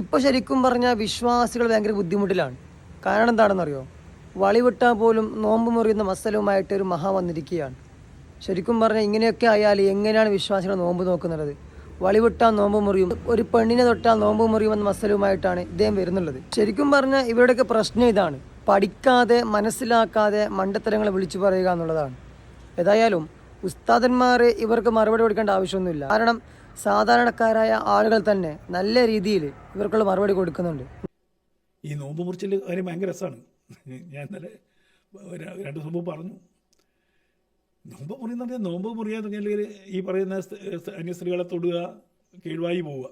ഇപ്പോൾ ശരിക്കും പറഞ്ഞാൽ വിശ്വാസികൾ ഭയങ്കര ബുദ്ധിമുട്ടിലാണ്. കാരണം എന്താണെന്നറിയോ? വളിവിട്ടാൽ പോലും നോമ്പ് മുറിയുന്ന മസലുമായിട്ട് ഒരു മഹാ വന്നിരിക്കുകയാണ്. ശരിക്കും പറഞ്ഞാൽ ഇങ്ങനെയൊക്കെ ആയാൽ എങ്ങനെയാണ് വിശ്വാസികൾ നോമ്പ് നോക്കുന്നത്? വളിവിട്ടാൽ നോമ്പ് മുറിയും ഒരു പെണ്ണിനെ തൊട്ടാൽ നോമ്പ് മുറിയുമെന്ന മസലുമായിട്ടാണ് ഇദ്ദേഹം വരുന്നുള്ളത്. ശരിക്കും പറഞ്ഞാൽ ഇവരുടെയൊക്കെ പ്രശ്നം ഇതാണ്. പഠിക്കാതെ മനസ്സിലാക്കാതെ മണ്ടത്തരങ്ങളെ വിളിച്ചു പറയുക എന്നുള്ളതാണ്. ഏതായാലും ഉസ്താദന്മാരെ ഇവർക്ക് മറുപടി കൊടുക്കേണ്ട ആവശ്യമൊന്നുമില്ല. കാരണം സാധാരണക്കാരായ ആളുകൾ തന്നെ നല്ല രീതിയിൽ ഇവർക്കുള്ള മറുപടി കൊടുക്കുന്നുണ്ട്. ഈ നോമ്പ് മുറിച്ചിൽ കാര്യം ഭയങ്കര രസമാണ്. ഞാൻ ഇന്നലെ രണ്ട് ദിവസം പറഞ്ഞു. നോമ്പ് മുറിയെന്ന് പറഞ്ഞാൽ നോമ്പ് മുറിയാൻ തുടങ്ങിയാൽ ഈ പറയുന്ന അന്യ സ്ത്രീകളെ തൊടുക കീഴ്വായി പോവുക.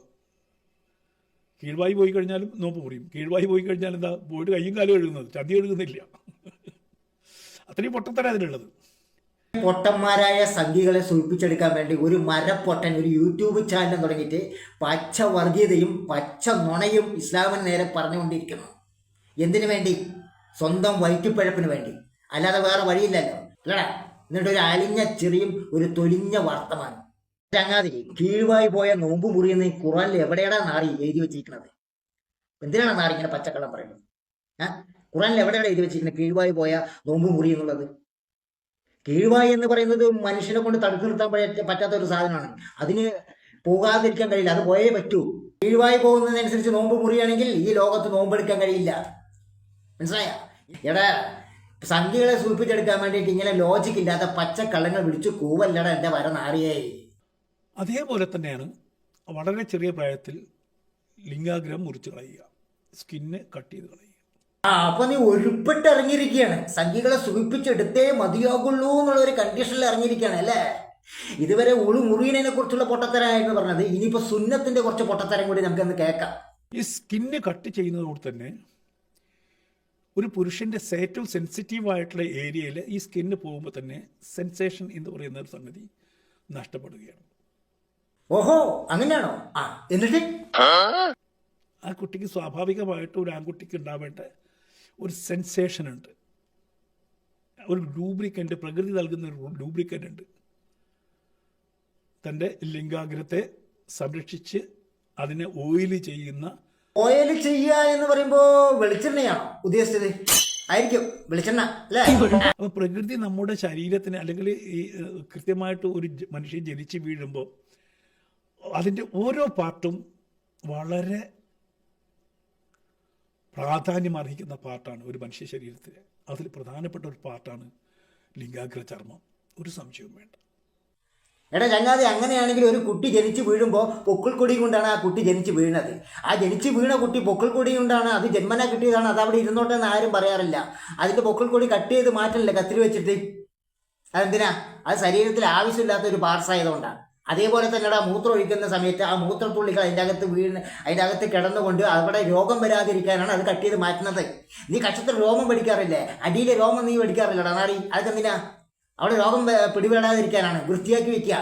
കീഴ്വായി പോയി കഴിഞ്ഞാലും നോമ്പ് മുറിയും. കീഴ്വായി പോയി കഴിഞ്ഞാൽ എന്താ പോയിട്ട് കയ്യും കാലും എഴുതുന്നത് ചതി എഴുതുന്നില്ല അത്രയും പൊട്ടത്തര അതിനുള്ളത് പൊട്ടന്മാരായ സംഘികളെ സൂചിപ്പിച്ചെടുക്കാൻ വേണ്ടി ഒരു മരപ്പൊട്ടൻ ഒരു യൂട്യൂബ് ചാനൽ തുടങ്ങിയിട്ട് പച്ച വർഗീയതയും പച്ച നുണയും ഇസ്ലാമിന് നേരെ പറഞ്ഞുകൊണ്ടിരിക്കുന്നു. എന്തിനു വേണ്ടി? സ്വന്തം വയറ്റുപ്പിഴപ്പിന് വേണ്ടി. അല്ലാതെ വേറെ വഴിയില്ലല്ലോ. അല്ലടാ എന്നിട്ട് ഒരു അലിഞ്ഞ ചെറിയും ഒരു തൊലിഞ്ഞ വർത്തമാനം. ചങ്ങാതി കീഴ്വായി പോയ നോമ്പ് മുറിയുന്ന ഖുറാനിൽ എവിടെയാണ് നാറി എഴുതി വെച്ചിരിക്കുന്നത്? എന്തിനാണ് നാറി ഇങ്ങനെ പച്ചക്കള്ളം പറയുന്നത്? ആ? ഖുറാനിൽ എവിടെയാണ് എഴുതി വെച്ചിരിക്കുന്നത്? കീഴ്വായി പോയ നോമ്പ് മുറി എന്നുള്ളത്? കീഴ്വായി എന്ന് പറയുന്നത് മനുഷ്യനെ കൊണ്ട് തടുത്തു നിർത്താൻ പറ്റ- പറ്റാത്ത ഒരു സാധനമാണ്. അതിന് പോകാതിരിക്കാൻ കഴിയില്ല. അത് പോയേ പറ്റൂ. കീഴ്വായി പോകുന്നതിനനുസരിച്ച് നോമ്പ് മുറിയാണെങ്കിൽ ഈ ലോകത്ത് നോമ്പെടുക്കാൻ കഴിയില്ല. മനസ്സിലായ? എടാ സംഖ്യകളെ സൂചിപ്പിച്ചെടുക്കാൻ വേണ്ടിയിട്ട് ഇങ്ങനെ ലോജിക് ഇല്ലാത്ത പച്ചക്കള്ളങ്ങൾ വിളിച്ചു കൂവല്ലട എന്റെ വര നാറിയേ. അതേപോലെ തന്നെയാണ് വളരെ ചെറിയ പ്രായത്തിൽ ലിംഗാഗ്രഹം മുറിച്ച് കളയുക. സ്കിന്ന് കട്ട് ചെയ്ത് കളയുക. ആ അപ്പൊ നീ ഒരുപ്പെട്ട് ഇറങ്ങിയിരിക്കുകയാണ് സംഖ്യകളെ സൂചിപ്പിച്ചെടുത്തേ മതിയാകുള്ളൂ എന്നുള്ള ഒരു കണ്ടീഷനിൽ ഇറങ്ങിയിരിക്കുകയാണ് അല്ലേ? ഇതുവരെ ഉളു മുറിയനെ കുറിച്ചുള്ള പൊട്ടത്തരായിരുന്നു പറഞ്ഞത്. ഇനിയിപ്പോ സുന്നത്തിന്റെ കുറച്ച് പൊട്ടത്തരം കൂടി നമുക്കൊന്ന് കേൾക്കാം. ഈ സ്കിന്ന് കട്ട് ചെയ്യുന്നതോട് തന്നെ ഒരു പുരുഷന്റെ ഏറ്റവും സെൻസിറ്റീവ് ആയിട്ടുള്ള ഏരിയയിൽ ഈ സ്കിന്ന് പോകുമ്പോൾ തന്നെ സെൻസേഷൻ എന്ന് പറയുന്ന ഒരു സംഗതി നഷ്ടപ്പെടുകയാണ്. ഓഹോ അങ്ങനെയാണോ? ആ എന്നിട്ട്? ആ കുട്ടിക്ക് സ്വാഭാവികമായിട്ട് ഒരു ആൺകുട്ടിക്ക് ഉണ്ടാവേണ്ട ഒരു സെൻസേഷൻ ഉണ്ട്. ഒരു ലൂബ്രിക്കന്റ് പ്രകൃതി നൽകുന്ന ഒരു ലൂബ്രിക്കന്റ് ഉണ്ട്. തന്റെ ലിംഗാഗ്രഹത്തെ സംരക്ഷിച്ച് അതിനെ ഓയിൽ ചെയ്യുന്ന ഓയിൽ ചെയ്യുക എന്ന് പറയുമ്പോൾ വെളിച്ചെണ്ണയാണോ? ഉദ്ദേശിച്ചത്? ആയിരിക്കും. വെളിച്ചെണ്ണ അല്ലേ? അപ്പോൾ പ്രകൃതി നമ്മുടെ ശരീരത്തിന് അല്ലെങ്കിൽ ഈ കൃത്യമായിട്ട് ഒരു മനുഷ്യൻ ജനിച്ച് വീഴുമ്പോൾ അതിന്റെ ഓരോ പാർട്ടും വളരെ പ്രാധാന്യം അർഹിക്കുന്ന പാർട്ടാണ് ഒരു മനുഷ്യ ശരീരത്തിൽ അതിൽ പ്രധാനപ്പെട്ട ഒരു പാർട്ടാണ് ലിംഗാഗ്ര ചർമ്മം. ഒരു സംശയവും വേണ്ട. എടാ ചങ്ങാതി അങ്ങനെയാണെങ്കിൽ ഒരു കുട്ടി ജനിച്ചു വീഴുമ്പോൾ പൊക്കിൾക്കൊടി കൊണ്ടാണ് ആ കുട്ടി ജനിച്ചു വീണത്. ആ ജനിച്ചു വീണ കുട്ടി പൊക്കിൾക്കൊടി കൊണ്ടാണ് അത് ജന്മന കിട്ടിയതാണ്. അത് അവിടെ ഇരുന്നോട്ടെ എന്ന് ആരും പറയാറില്ല. അതിന്റെ പൊക്കിൾക്കൊടി കട്ട് ചെയ്ത് മാറ്റണില്ല. കത്തിരി വെച്ചിട്ട്. അതെന്തിനാ? അത് ശരീരത്തിൽ ആവശ്യമില്ലാത്ത ഒരു പാർട്സ് ആയതുകൊണ്ടാണ് അതേപോലെ തന്നെടാ മൂത്രം ഒഴിക്കുന്ന സമയത്ത് ആ മൂത്രത്തുള്ളികൾ അതിന്റെ അകത്ത് വീണ് അതിന്റെ അകത്ത് കിടന്നുകൊണ്ട് അവിടെ രോഗം വരാതിരിക്കാനാണ് അത് കട്ട് ചെയ്ത് മാറ്റുന്നത്. നീ കക്ഷത്തിൽ രോമം പഠിക്കാറില്ലേ അടിയിലെ രോമം നീ പഠിക്കാറില്ലടാ നാറി അതൊക്കെ എന്തിനാ അവിടെ രോഗം പിടിപെടാതിരിക്കാനാണ്. വൃത്തിയാക്കി വെക്കുക.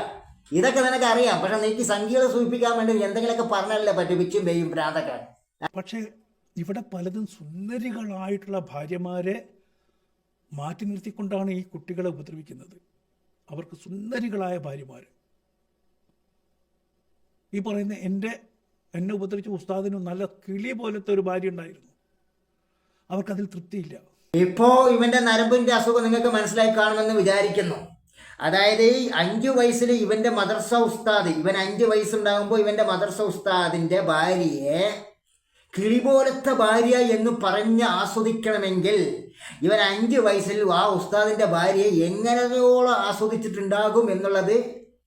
ഇതൊക്കെ നിനക്ക് അറിയാം പക്ഷെ നീക്ക് സംഖ്യകളെ സൂചിപ്പിക്കാൻ വേണ്ടി എന്തെങ്കിലുമൊക്കെ പറഞ്ഞല്ലേ? പറ്റും പിച്ചും പേയും പ്രാതൊക്കെ പക്ഷേ ഇവിടെ പലതും സുന്ദരികളായിട്ടുള്ള ഭാര്യമാരെ മാറ്റി നിർത്തിക്കൊണ്ടാണ് ഈ കുട്ടികളെ ഉപദ്രവിക്കുന്നത്. അവർക്ക് സുന്ദരികളായ ഭാര്യമാർ ഈ പറയുന്ന എന്റെ എന്നെ ഉപദ്രവിച്ച ഉസ്താദിന് നല്ല കിളി പോലത്തെ ഒരു ഭാര്യ ഉണ്ടായിരുന്നു. അവർക്കതിൽ തൃപ്തിയില്ല. ഇപ്പോ ഇവന്റെ നരമ്പിന്റെ അസുഖം നിങ്ങൾക്ക് മനസ്സിലായി കാണുമെന്ന് വിചാരിക്കുന്നു. അതായത് ഈ അഞ്ചു വയസ്സിൽ ഇവന്റെ മദർസ ഉസ്താദ് ഇവൻ അഞ്ചു വയസ്സുണ്ടാകുമ്പോൾ ഇവന്റെ മദർസ ഉസ്താദിന്റെ ഭാര്യയെ കിളി പോലത്തെ ഭാര്യ എന്ന് പറഞ്ഞ് ആസ്വദിക്കണമെങ്കിൽ ഇവൻ അഞ്ച് വയസ്സിൽ ആ ഉസ്താദിന്റെ ഭാര്യയെ എങ്ങനെയോളം ആസ്വദിച്ചിട്ടുണ്ടാകും എന്നുള്ളത്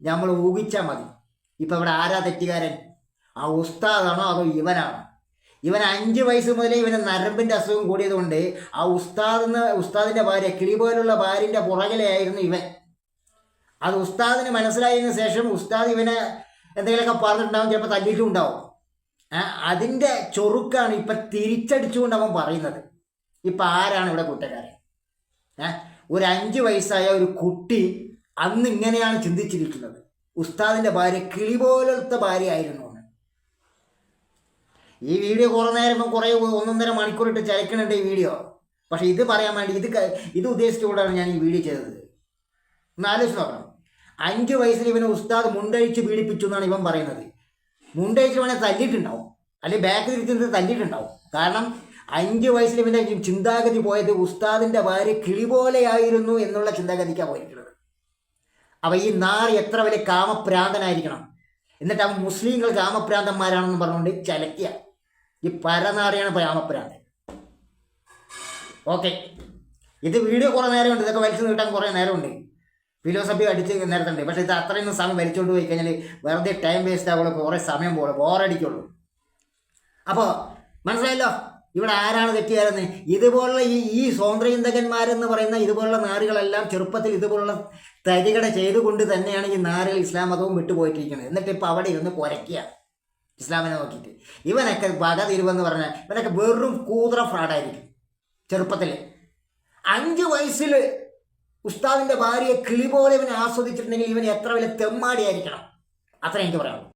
നമ്മൾ ഊഹിച്ചാൽ മതി. ഇപ്പൊ ഇവിടെ ആരാ തെറ്റുകാരൻ? ആ ഉസ്താദാണോ അതോ ഇവനാണോ? ഇവൻ അഞ്ച് വയസ്സ് മുതലേ ഇവന് നരമ്പിന്റെ അസുഖം കൂടിയതുകൊണ്ട് ആ ഉസ്താദ് ഉസ്താദിന്റെ ഭാര്യ കിളി പോലുള്ള ഭാര്യന്റെ പുറകിലായിരുന്നു ഇവൻ. അത് ഉസ്താദിന് മനസ്സിലായതിനു ശേഷം ഉസ്താദ് ഇവനെ എന്തെങ്കിലുമൊക്കെ പറഞ്ഞിട്ടുണ്ടാവും ചിലപ്പോൾ തല്ലിയിട്ടും ഉണ്ടാവും. ആ, അതിന്റെ ചൊറുക്കാണ് ഇപ്പൊ തിരിച്ചടിച്ചുകൊണ്ട് അവൻ പറയുന്നത്. ഇപ്പൊ ആരാണ് ഇവിടെ കുറ്റക്കാരൻ? ഒരു അഞ്ച് വയസ്സായ ഒരു കുട്ടി അന്ന് ഇങ്ങനെയാണ് ചിന്തിച്ചിരിക്കുന്നത്. ഉസ്താദിന്റെ ഭാര്യ കിളി പോലത്തെ ഭാര്യ ആയിരുന്നു എന്ന് ഈ വീഡിയോ കുറേ നേരം കുറേ ഒന്നൊന്നര മണിക്കൂറിട്ട് ചലക്കണുണ്ട് ഈ വീഡിയോ. പക്ഷെ ഇത് പറയാൻ വേണ്ടി ഇത് ഇത് ഉദ്ദേശിച്ചുകൊണ്ടാണ് ഞാൻ ഈ വീഡിയോ ചെയ്തത്. ഒന്ന് ആലോചിച്ച് നോക്കണം. അഞ്ച് വയസ്സിൽ ഇവനെ ഉസ്താദ് മുണ്ടഴിച്ച് പീഡിപ്പിച്ചു എന്നാണ് ഇവൻ പറയുന്നത്. മുണ്ടഴിച്ച് വേണേൽ തല്ലിയിട്ടുണ്ടാവും. അല്ലെങ്കിൽ ബാക്കിൽ ഇരിക്കുന്നത് തല്ലിയിട്ടുണ്ടാവും. കാരണം അഞ്ച് വയസ്സിൽ ഇവന്റെ ചിന്താഗതി പോയത് ഉസ്താദിന്റെ ഭാര്യ കിളി പോലെയായിരുന്നു എന്നുള്ള ചിന്താഗതിക്കാണ് പോയിരിക്കുന്നത്. അപ്പോൾ ഈ നാറി എത്ര വലിയ കാമപ്രാന്തനായിരിക്കണം? എന്നിട്ട് അവൻ മുസ്ലിങ്ങൾ കാമപ്രാന്തന്മാരാണെന്ന് പറഞ്ഞുകൊണ്ട് ചലക്കുക. ഈ പരനാറിയാണ് കാമപ്രാന്തൻ. ഓക്കെ. ഇത് വീഡിയോ കുറേ നേരമുണ്ട്. ഇതൊക്കെ വലിച്ചു നീട്ടാൻ കുറേ നേരമുണ്ട്. ഫിലോസഫി അടിച്ച് നേരത്തുണ്ട്. പക്ഷെ ഇത് അത്രയൊന്നും സമയം വലിച്ചുകൊണ്ട് പോയി കഴിഞ്ഞാൽ വെറുതെ ടൈം വേസ്റ്റ് ആവുള്ളൂ കുറേ സമയം പോകുള്ളൂ ബോറടിക്കുള്ളൂ അപ്പോൾ മനസ്സിലായല്ലോ? ഇവിടെ ആരാണ് തെറ്റുകാരെന്ന് ഇതുപോലുള്ള ഈ ഈ സ്വാതന്ത്ര്യചിന്തകന്മാരെന്ന് പറയുന്ന ഇതുപോലുള്ള നാറുകളെല്ലാം ചെറുപ്പത്തിൽ ഇതുപോലുള്ള തരികട ചെയ്തുകൊണ്ട് തന്നെയാണ് ഈ നാറുകൾ ഇസ്ലാം മതവും വിട്ടുപോയിട്ടിരിക്കുന്നത്. എന്നിട്ട് ഇപ്പോൾ അവിടെ ഇരുന്ന് കുരയ്ക്കുക. ഇസ്ലാമിനെ നോക്കിയിട്ട്. ഇവനൊക്കെ വക തിരുവെന്ന് പറഞ്ഞാൽ ഇവനൊക്കെ വെറും കൂതറ ഫ്രാഡായിരിക്കും ചെറുപ്പത്തിൽ അഞ്ച് വയസ്സിൽ ഉസ്താദിന്റെ ഭാര്യയെ കിളി പോലെ ഇവനെ ആസ്വദിച്ചിട്ടുണ്ടെങ്കിൽ ഇവൻ എത്ര വലിയ തെമ്മാടിയായിരിക്കണം. അത്ര എനിക്ക് പറയാനുള്ളൂ.